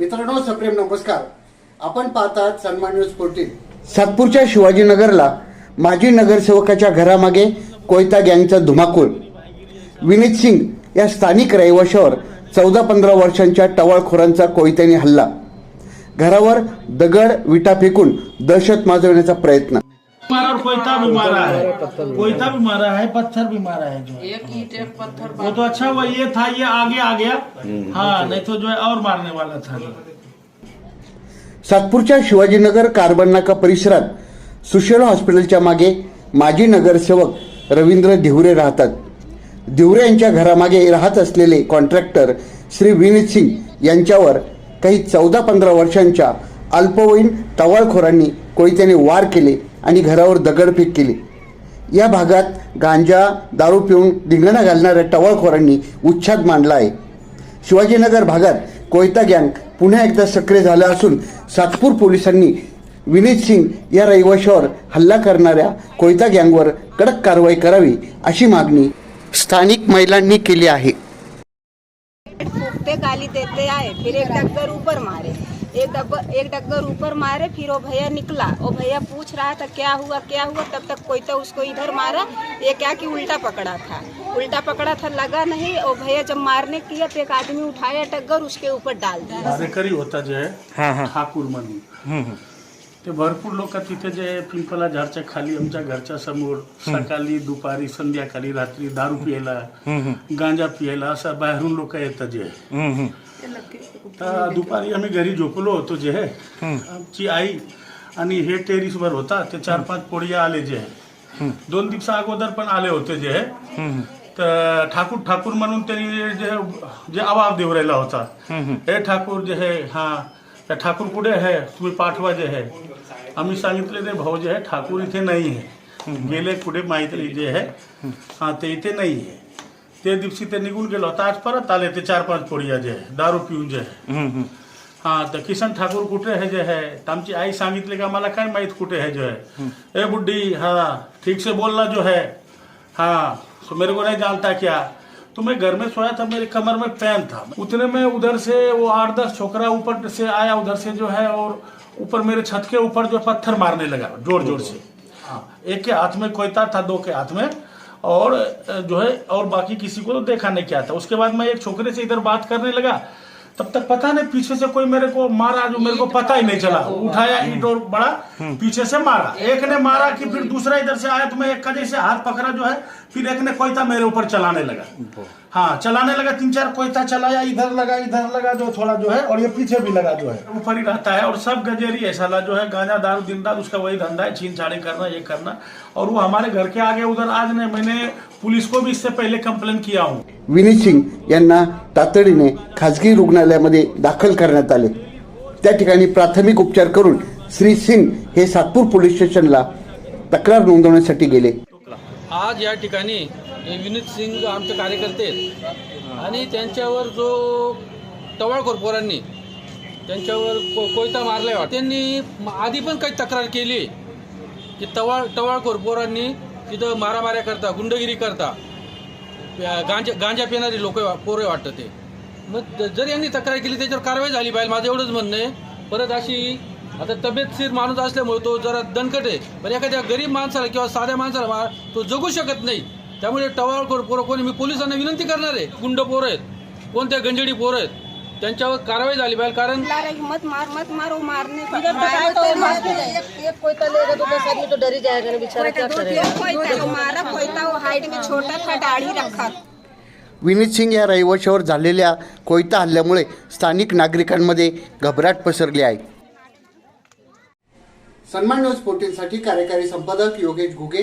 मित्रांनो सप्रेम नमस्कार. आपण पाहतात सन्मान न्यूज फोर्टीन. सातपूरच्या शिवाजीनगरला माजी नगरसेवकाच्या घरामागे कोयता गँगचा धुमाकूळ. विनीत सिंग या स्थानिक रहिवाशावर चौदा पंधरा वर्षांच्या टवाळखोरांचा कोयत्याने हल्ला. घरावर दगड विटा फेकून दहशत माजवण्याचा प्रयत्न. कोयता भी मारा है। कोयता भी मारा है पत्थर भी मारा है जो। एक ईट एक पत्थर वो तो अच्छा हुआ ये था ये आगे आ गया। हाँ नहीं तो जो है और मारने वाला था सातपूरच्या शिवाजीनगर कार्बन नाका परिसरात सुशेला हॉस्पिटलच्या मागे माजी नगरसेवक रवींद्र धिवरे राहतात. धिवरे यांच्या घरामागे राहत असलेले कॉन्ट्रॅक्टर श्री विनीत सिंग यांच्यावर काही चौदा पंधरा वर्षांच्या अल्पवयीन टवाळखोरांनी कोयत्याने वार केले आणि घरावर दगडफेक केली. या भागात गांजा दारू पिऊन धिंगणा घालणाऱ्या टवाळखोरांनी उच्छाद मांडला आहे. शिवाजीनगर भागात कोयता गँग पुन्हा एकदा सक्रिय झाला असून सातपूर पोलिसांनी विनीत सिंग या रहिवाशावर हल्ला करणाऱ्या कोयता गँगवर कडक कारवाई करावी अशी मागणी स्थानिक महिलांनी केली आहे. गाली देते आहे. फिर एक ऊपर मारे. एक डब्बर एक डग्गर ऊपर मारे फिर वो भैया निकला। वो भैया पूछ रहा था क्या हुआ क्या हुआ? तब तक कोई तो उसको इधर मारा। ये क्या कि उल्टा पकड़ा था। उल्टा पकड़ा था लगा नहीं। वो भैया जब मारने किया तो एक आदमी उठाया डग्गर उसके ऊपर डाल दिया। होता जे ठाकूर म्हणून ते भरपूर लोक तिथे जे पिंपला झाडच्या खाली आमच्या घरच्या समोर सकाळी दुपारी संध्याकाळी रात्री दारू पियायला गांजा पियायला असं बाहेरून लोक येतात जे. तर दुपारी आम्ही घरी झोपलो होतो जे आहे. आमची आई आणि हे टेरिसवर होता ते चार पाच पोळिया आले जे आहे. दोन दिवसा अगोदर पण आले होते जे आहे. तर ठाकूर ठाकूर म्हणून त्यांनी जे जे आवाज देऊ राहिला होता. हे ठाकूर जे आहे हा त्या ठाकूर कुठे आहे? तुम्ही पाठवा जे आहे. आम्ही सांगितले ते भाऊ जे आहे ठाकूर इथे नाही आहे. गेले कुठे माहिती जे आहे. हा ते इथे नाही आहे. ते दिवशी ते निघून गेलो होता आज परत आले ते चार पाच पोळिया जे आहे दारू पिऊन जे आहे हा तर किसन ठाकूर कुठे है जो है तर आमची आई सांगितले का मला काय माहित कुठे है जो है ए बुड्ढी हाँ ठीक से बोलना जो है हाँ तो मेरे को नहीं जानता क्या तो मैं घर में सोया था मेरे कमर में पैन था उतने में उधर से वो आठ दस छोकरा ऊपर से आया उधर से जो है और ऊपर मेरे छत के ऊपर जो पत्थर मारने लगा ज़ोर ज़ोर से हाँ एक के हाथ में कोयता था दो के हाथ में और जो है और बाकी किसी को तो देखा नहीं क्या था। उसके बाद मैं एक छोकरे से इधर बात करने लगा। तब तक पता नहीं पीछे से कोई मेरे को मारा जो मेरे को पता ही नहीं चला। उठाया ईट और बड़ा पीछे से मारा। एक ने मारा कि फिर दूसरा इधर से आया तो मैं एक का जैसे हाथ पकड़ा जो है फिर एक ने कोई था मेरे ऊपर चलाने लगा। हाँ चलाने लगा तीन चार कोयता चलाया इधर लगा इधर लगा जो थोड़ा जो है और ये पीछे भी लगा जो है। ऊपर ही रहता है और सब गजेरी है साला जो है गांजा दारू दिन रात उसका वही धंधा है छीन छाड़ी करना ये करना। और वो हमारे घर के आगे उधर आज ने मैंने पुलिस को भी इससे पहले कंप्लेन किया हूँ। विनीत सिंग यांना तातडीने खाजगी रुग्णालयामध्ये दाखल करण्यात आले. त्या ठिकाणी प्राथमिक उपचार करून श्री सिंग हे सातपूर पोलीस स्टेशनला तक्रार नोंदवण्यासाठी गेले. आज या ठिकाणी हे विनीत सिंग आमचे कार्यकर्ते आहेत. आणि त्यांच्यावर जो टवाळखोर पोरांनी त्यांच्यावर को कोयता मारलाय वाटतं. त्यांनी आधी पण काही तक्रार केली की टवाळ टवाळखोर पोरांनी तिथं मारामाऱ्या करता गुंडगिरी करता. गांजा गांजा पिणारी लोक पोरं वाटतं ते. मग जर यांनी तक्रार केली त्याच्यावर कारवाई झाली पाहिजे माझं एवढंच म्हणणं आहे. परत अशी आता तब्येतशीर माणूस असल्यामुळे तो जरा दणकट आहे. पण एखाद्या गरीब माणसाला किंवा साध्या माणसाला तो जगू शकत नाही. त्यामुळे टवाळखोर पोरं कोणी? मी पोलिसांना विनंती करणार आहे. गुंड पोरं आहेत. कोणत्या गंजडी पोरं आहेत? त्यांच्यावर कारवाई झाली पाहिजे कारण ला रही मत मार मत मारो मारने इधर तो काय तो एक एक कोयता लेगा तो बस आदमी तो डर ही जाएगा ना बेचारा क्या करेगा कोयता वो मारा कोयता वो हाइट में छोटा था दाढ़ी रखा. विनीत सिंग या रहिवाशावर झालेल्या कोयता हल्ल्यामुळे स्थानिक नागरिकांमध्ये घबराट पसरली आहे. सन्मान न्यूज फोर्टीनसाठी कार्यकारी संपादक योगेश घुगे